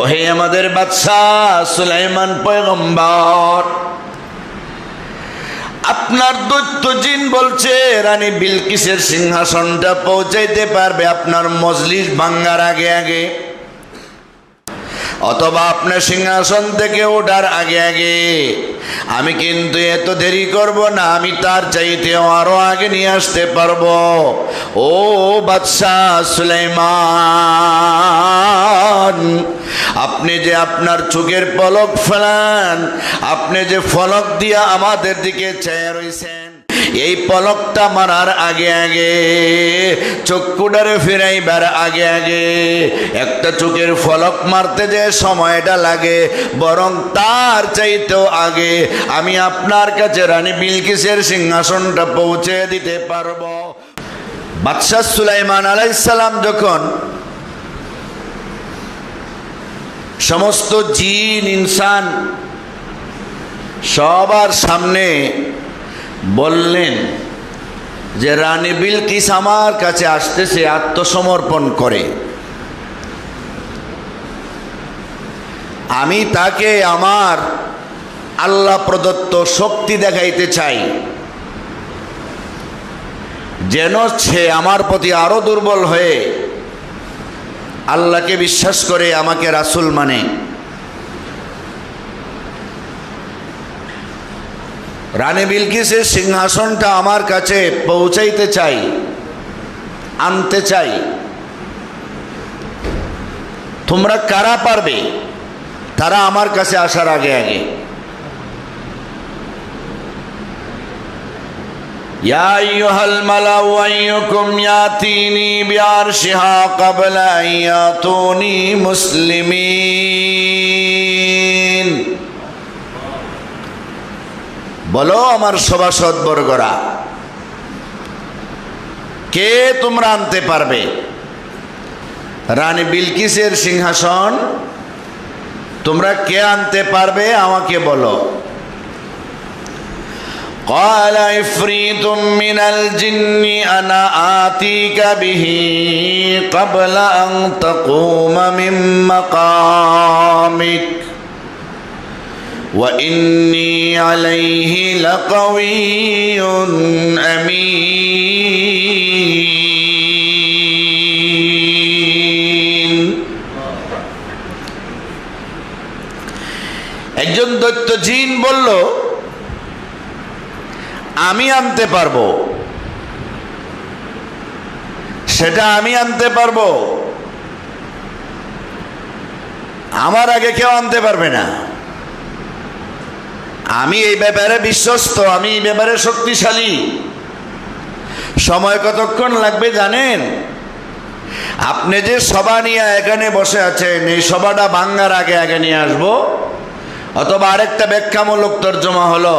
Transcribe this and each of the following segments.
ওহে আমাদের বাদশাহ সুলাইমান পয়গম্বর, আপনার দৈত্য জিন বলছে, রানী বিলকিসের সিংহাসনটা পৌঁছাইতে পারবে আপনার মজলিস ভাঙ্গার আগে আগে, অথবা আপনার সিংহাসন থেকে ওঠার আগে আগে। আমি কিন্তু এত দেরি করব না, আমি তার চাইতেও আরও আগে নিয়ে আসতে পারব। ও বাদশাহ সুলাইমান আপনি যে আপনার চোখের পলক ফেলান, আপনি যে ফলক দিয়া আমাদের দিকে চেয়ে রয়েছেন এই পলকটা মারার আগে আগে, চক্ষুটারে ফিরাইবার আগে আগে, একটা চোখের ফলক মারতে যে সময়টা লাগে, বরং তার চাইতেও আগে আমি আপনার কাছে রানী বিলকিসের সিংহাসনটা পৌঁছে দিতে পারব। বাদশাহ সুলাইমান আলাইসাল্লাম যখন সমস্ত জিন, ইনসান সবার সামনে বললেন যে রানী বিলকিস আমার কাছে আসতেছে, আত্মসমর্পণ করে। আমি তাকে আমার আল্লাহ প্রদত্ত শক্তি দেখাইতে চাই। যেন সে আমার প্রতি আরও দুর্বল হয়ে আল্লাহকে বিশ্বাস করে আমাকে রাসুল মানে। রানী বিলকিসের সিংহাসনটা আমার কাছে পৌঁছাইতে চাই, আনতে চাই। তোমরা কারা পারবে? তারা আমার কাছে আসার আগে আগে। يا أيها الملأ أيكم ياتيني بعرشها قبل أن يأتوني مسلمين. বলো আমার সভাসদ বর্গরা কে তোমরা আনতে পারবে? রানী বিলকিসের সিংহাসন, তোমরা কে আনতে পারবে আমাকে বলো। قال عفريت من الجن أنا آتيك به قبل أن تقوم من مقامك وإني عليه لقوي أمين একজন দৈত্য জিন বলল আমি আনতে পারব। সেটা আমি আনতে পারব। আমার আগে কেউ আনতে পারবে না। আমি এই ব্যাপারে বিশ্বস্ত, আমি এই ব্যাপারে শক্তিশালী। সময় কতক্ষণ লাগবে জানেন? আপনি যে সভা নিয়ে এখানে বসে আছেন, এই সভাটা ভাঙ্গার আগে আগে নিয়ে আসব। অথবা আরেকটা ব্যাখ্যামূলক তর্জমা হলো,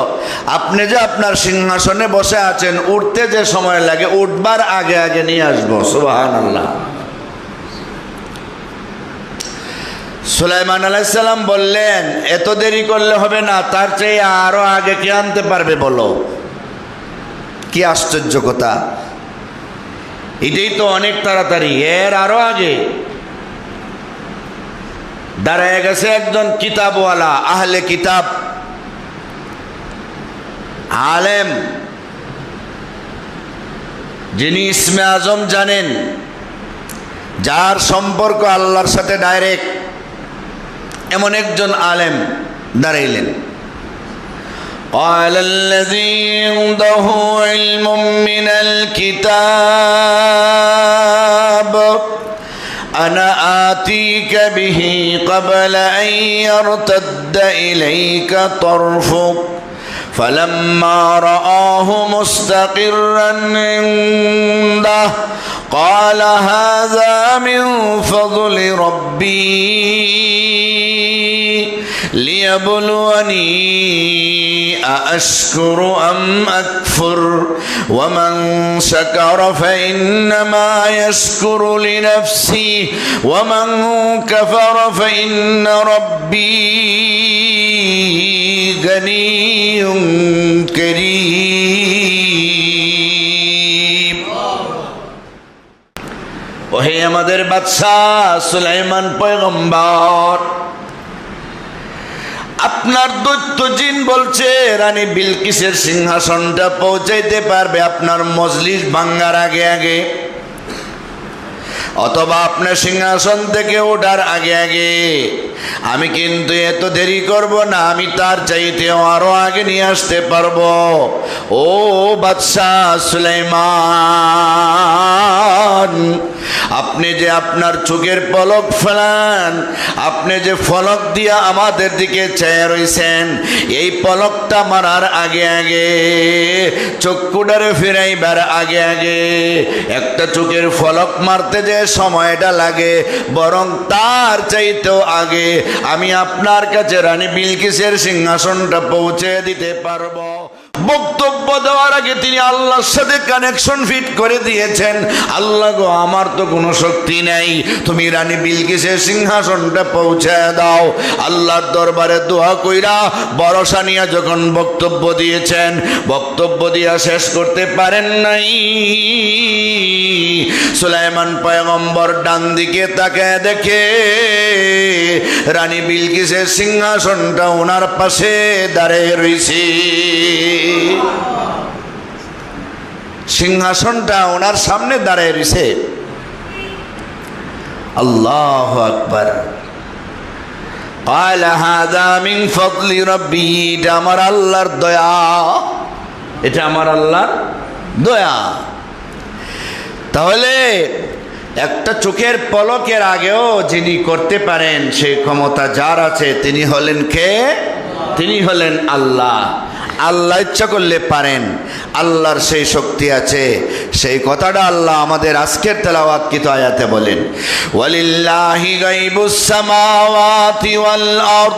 আপনি যে আপনার সিংহাসনে বসে আছেন, উঠতে যে সময় লাগে, উঠবার আগে আগে নিয়ে আসব সুবাহান আল্লাহ সুলাইমান আলাইসাল্লাম বললেন, এত দেরি করলে হবে না, তার চেয়ে আরও আগে কে আনতে পারবে বলো? কি আশ্চর্য কথা। এটাই তো অনেক তাড়াতাড়ি, এর আরও আগে। দাঁড়ায় গেছে একজন কিতাবওয়ালা আহলে কিতাব আলেম যিনি ইসমে আজম জানেন যার সম্পর্ক আল্লাহর সাথে ডাইরেক্ট এমন একজন আলেম দাঁড়াইলেন قال الذي عنده علم من الكتاب أنا آتيك به قبل أن يرتد إليك طرفك. فلما رآه مستقرا عنده قال هذا من فضل ربي. ليبلوني أأشكر أم أكفر ومن شكر فإنما يشكر لنفسي ومن كفر فإن ربي غني كريم وهي مدر بادشاہ سليمان پیغمبر আপনার দৈত্য জিন বলছে, রানী বিলকিসের সিংহাসনটা পৌঁছাইতে পারবে আপনার মজলিস ভাঙ্গার আগে আগে। অথবা আপনার সিংহাসন থেকে ওঠার আগে আগে। আমি কিন্তু এত দেরি করব না, আমি তার চাইতেও আরও আগে নিয়ে আসতে পারব। ও বাদশাহ সুলাইমান আপনি যে আপনার চোখের পলক ফেলান, আপনি যে ফলক দিয়া আমাদের দিকে চেয়ে রইছেন, এই পলকটা মারার আগে আগে চক্ষুটারে ফিরাইবার আগে আগে, একটা চোখের ফলক মারতে যে সময়টা লাগে, বরং তার চাইতেও আগে আমি আপনার কাছে রানী বিলকিসের সিংহাসনটা পৌঁছে দিতে পারব। বক্তব্য দেওয়ার আগে তিনি আল্লাহর সাথে কানেকশন ফিট করে দিয়েছেন। আল্লাহ গো, আমার তো কোনো শক্তি নেই। তুমি রানী বিলকিসের সিংহাসনটা পৌঁছে দাও। আল্লাহর দরবারে দোয়া কইরা বরসা নিয়ে যখন বক্তব্য দিয়েছেন, বক্তব্য দিয়া শেষ করতে পারেন নাই। সুলাইমান পয়গম্বর ডান দিকে তাকে দেখে, রানী বিলকিসের সিংহাসনটা ওনার পাশে দাঁড়িয়ে রইছে। সিংহাসনটা ওনার সামনে দাঁড়ায় রয়েছে। আল্লাহ আকবার। এটা আমার আল্লাহর দয়া। এটা আমার আল্লাহর দয়া। তাহলে একটা চোখের পলকের আগেও যিনি করতে পারেন সে ক্ষমতা যার আছে, তিনি হলেন কে? তিনি হলেন আল্লাহ। আল্লাহ ইচ্ছা করলে পারেন। আল্লাহর সেই শক্তি আছে। সেই কথাটা আল্লাহ আমাদের আজকের তেলাওয়াত কিত আয়াতে বলেন। ওয়ালিল্লাহি গাইবুস সামাওয়াতি ওয়াল আরদ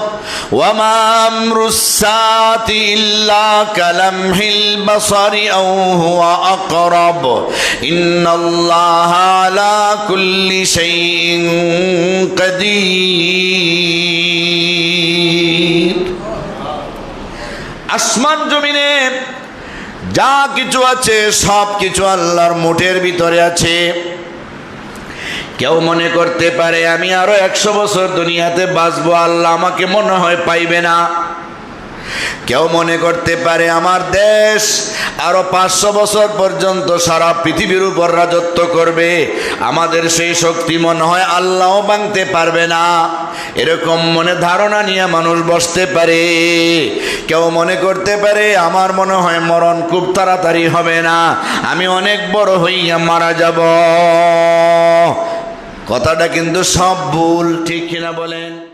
ওয়া মা আমরুস সাতি ইল্লা কালামহিল বাসারি আও হুয়া আকরাব। ইন্নাল্লাহা আলা কুল্লি শাইইন কাদির। আসমান জমিনে যা কিছু আছে, সব কিছু আল্লাহর মুঠের ভিতরে আছে। কেউ মনে করতে পারে, আমি আরও একশো বছর দুনিয়াতে বাঁচবো, আল্লাহ আমাকে মনে হয় পাইবে না। কেউ মনে করতে পারে আমার দেশ আরও পাঁচশো বছর পর্যন্ত সারা পৃথিবীর উপর রাজত্ব করবে। আমাদের সেই শক্তি মনে হয় আল্লাহও ভাঙতে পারবে না। এরকম মনে ধারণা নিয়ে মানুষ বসতে পারে। কেউ মনে করতে পারে আমার মনে হয় মরণ খুব তাড়াতাড়ি হবে না। আমি অনেক বড় হইয়া মারা যাব। কথাটা কিন্তু সব ভুল, ঠিক কিনা বলেন?